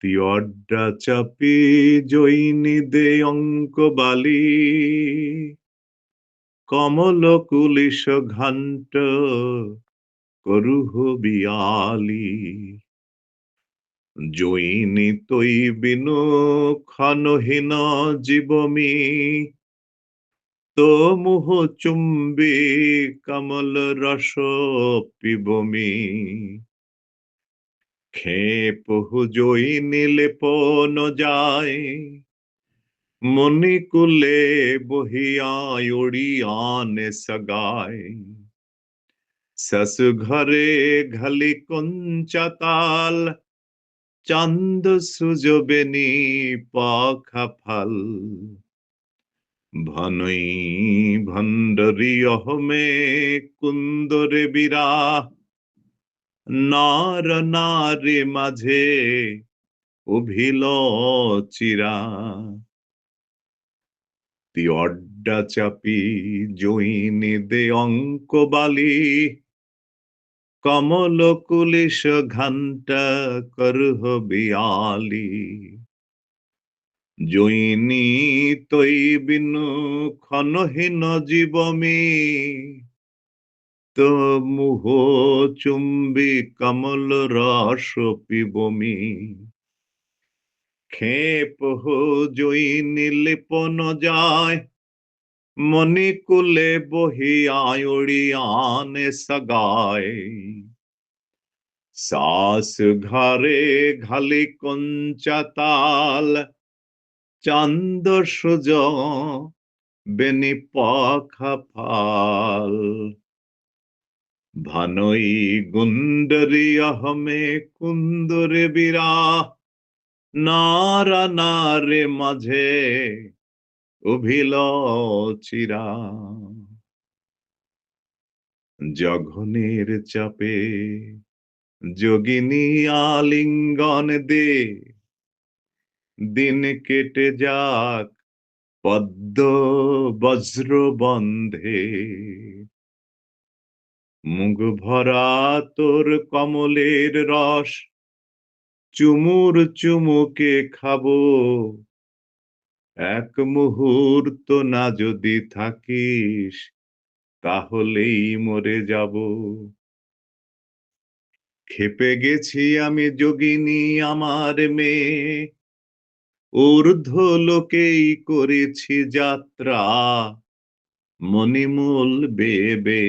তিয়ড্ডা চাপি জৈনি দে অঙ্ক বালি কমল কুলিশ ঘান্ট করুহ বিয়ালি। জৈনি তৈ বিনু খনহীন জীবমি তো মুহ চুম্বি কমল রস পিবমি। খেপহু জয়ী নীলেপন যায়। মণিকুলে বহিয়ায় উড়িয়ানে সগায়। সসু ঘরে ঘলি কঞ্চাতাল চান্দ সুজবেনি পাখা ফল। ভনই ভণ্ডরি অহমে কুন্দরে বিরা নার নারে মাঝে উভিল চিরা। অড্ডা চাপি জৈনি দে অঙ্ক বালি। কমল কুলিশ ঘণ্টা করহ বিয়ালি। জৈনি তৈ বিনু ক্ষণহীন জীবমী। মুহ চুম্বি কমল রস পিবমি খেপ জয়ী নিলিপন যায় মণিকুলে বহি আয়ড়িয়ানে সগায় সাস ঘরে ঘালি কঞ্চাতাল চান্দ সুজ বেনি পাখা ফাল ভানই গুন্ডরি আহমে কুন্দরে বিরা, নারা নারে মাঝে উভিল চিরা। জঘনের চাপে যোগিনী আলিঙ্গন দে, দিন কেটে যাক পদ্ম বজ্র বন্ধে মুখ ভরা তোর কমলের রস, চুমুর চুমুকে খাব। এক মুহূর্ত না যদি থাকিস, তাহলেই মরে যাব। খেপে গেছি আমি যোগিনী আমার মেয়ে, ঊর্ধ্ব লোকেই করেছি যাত্রা, মণিমূল বেবে।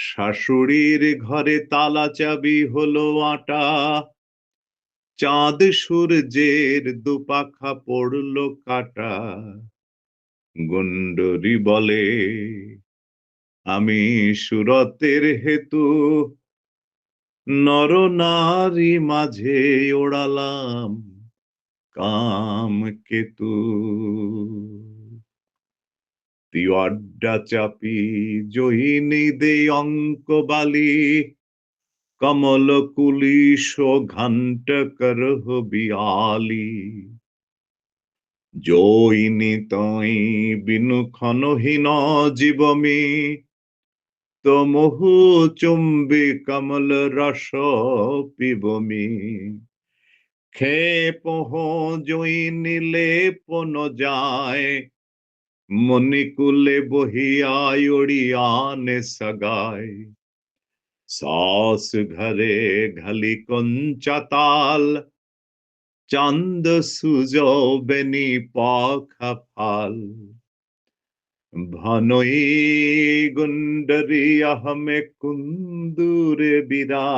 শাশুড়ির ঘরে তালা চাবি হলো আটা। চাঁদ সূর্যের দুপাখা পড়ল কাটা। গুন্ডরি বলে, আমি সুরতের হেতু নর নারী মাঝে ওড়ালাম কাম কেতু। তিওয়াড্ডা চাপি জহিনী দে অঙ্ক বালি। কমল কুলিশ ঘণ্ট করহ বিয়ালি। জৈনি তই বিনু ক্ষণহীন জীবমি। তমহু চুম্বি কমল রস পিবমি। খেপ জৈনি লেপন যায় মণিকুলে বহিয়ায় ওড়িয়ানে সগায় সাস ঘরে ঘলি কঞ্চাতাল চান্দ সুজবেনি পাখা ফাল ভানই গুন্ডরি আহমে কুন্দুরে বিরা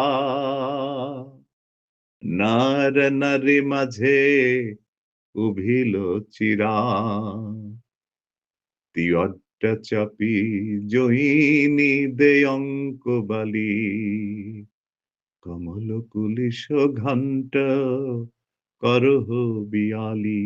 নার নারী মাঝে উভিল চিরা তিয়ড্ডা চাপি জয়িনী দে অঙ্ক বালি। কমল কুলিশ ঘণ্ট করহ বিয়ালি।